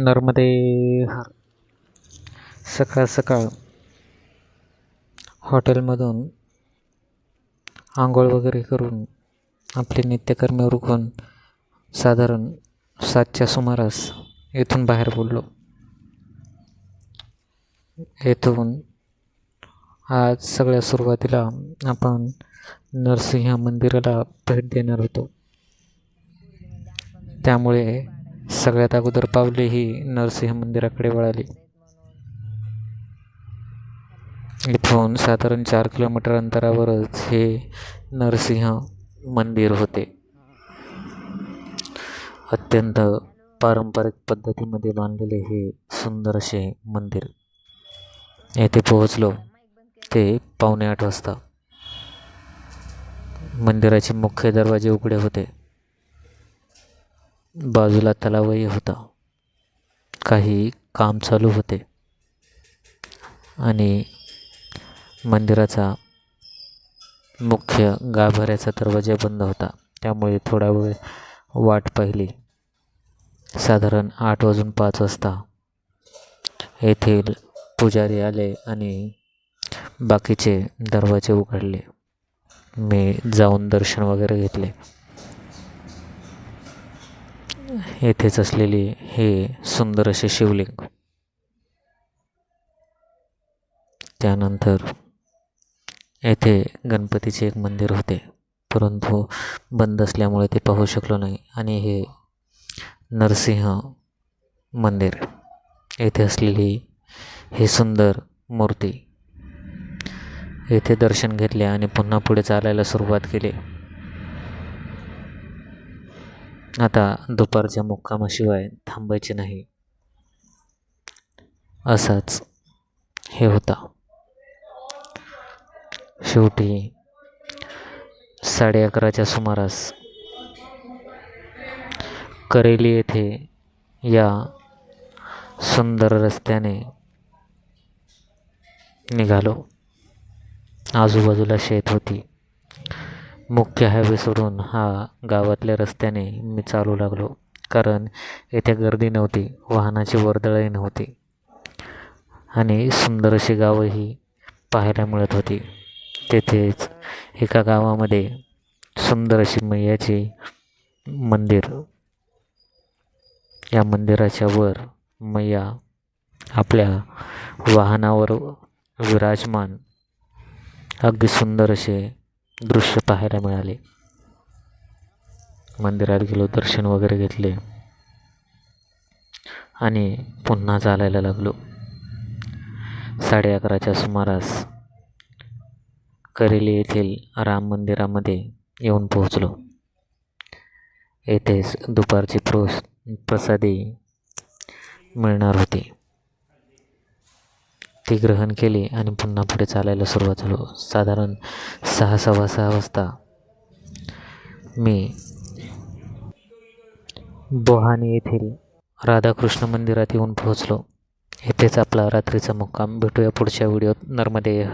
नर्मदे हार. सकाळ सकाळ हॉटेलमधून आंघोळ वगैरे करून आपले नित्यकर्म उरकून साधारण सातच्या सुमारास येथून बाहेर पडलो. येथून आज सगळ्या सुरुवातीला आपण नरसिंह मंदिराला भेट देणार होतो. त्यामुळे सगळ्यात अगोदर पावले ही नरसिंह मंदिराकडे वळाली. इथून साधारण चार किलोमीटर अंतरावरच हे नरसिंह मंदिर होते. अत्यंत पारंपरिक पद्धतीमध्ये बांधलेले हे सुंदर असे मंदिर. येथे पोहोचलो ते पावणे आठ वाजता. मंदिराचे मुख्य दरवाजे उघडे होते. बाजूला तलावही होता. काही काम चालू होते. आणि मंदिराचा मुख्य गाभाऱ्याचा दरवाजा बंद होता. त्यामुळे थोडा वेळ वाट पाहिली. साधारण आठ वाजून पाच वाजता येथील पुजारी आले आणि बाकीचे दरवाजे उघडले. मी जाऊन दर्शन वगैरे घेतले. येथेच असलेले हे सुंदर असे शिवलिंग. त्यानंतर येथे गणपतीचे एक मंदिर होते. परंतु बंद असल्यामुळे ते पाहू शकलो नाही. आणि हे नरसिंह मंदिर येथे असलेली ही सुंदर मूर्ती येथे दर्शन घेतले आणि पुन्हा पुढे चालायला सुरुवात केली. आता दुपारच्या मुक्कामाशिवाय थांबायचे नाही. असाच हे होता. शेवटी साडे अकराच्या सुमारास करेली येथे या सुंदर रस्त्याने निघालो. आजूबाजूला शेत होती. मुख्य हायवे सोडून हा गावातल्या रस्त्याने मी चालू लागलो. कारण येथे गर्दी नव्हती वाहनाची वर्दळही नव्हती आणि सुंदर अशी गावंही पाहायला मिळत होती. तेथेच एका गावामध्ये सुंदर अशी मैयाची मंदिर. या मंदिराच्या वर मैया आपल्या वाहनावर विराजमान. अगदी सुंदर असे दृश्य पाहायला मिळाले. मंदिरात गेलो दर्शन वगैरे घेतले. आणि पुन्हा चालायला लागलो. साडे अकराच्या सुमारास करेली येथील राम मंदिरामध्ये येऊन पोहोचलो. येथेच दुपारची प्रोस प्रसादी मिळणार होती. ती ग्रहण केली आणि पुन्हा पुढे चालायला सुरुवात झालो. साधारण सहा सव्वा सहा वाजता मी बोहानी येथील राधाकृष्ण मंदिरात येऊन पोहोचलो. येथेच आपला रात्रीचा मुक्काम. भेटूया पुढच्या व्हिडिओत नर्मदे.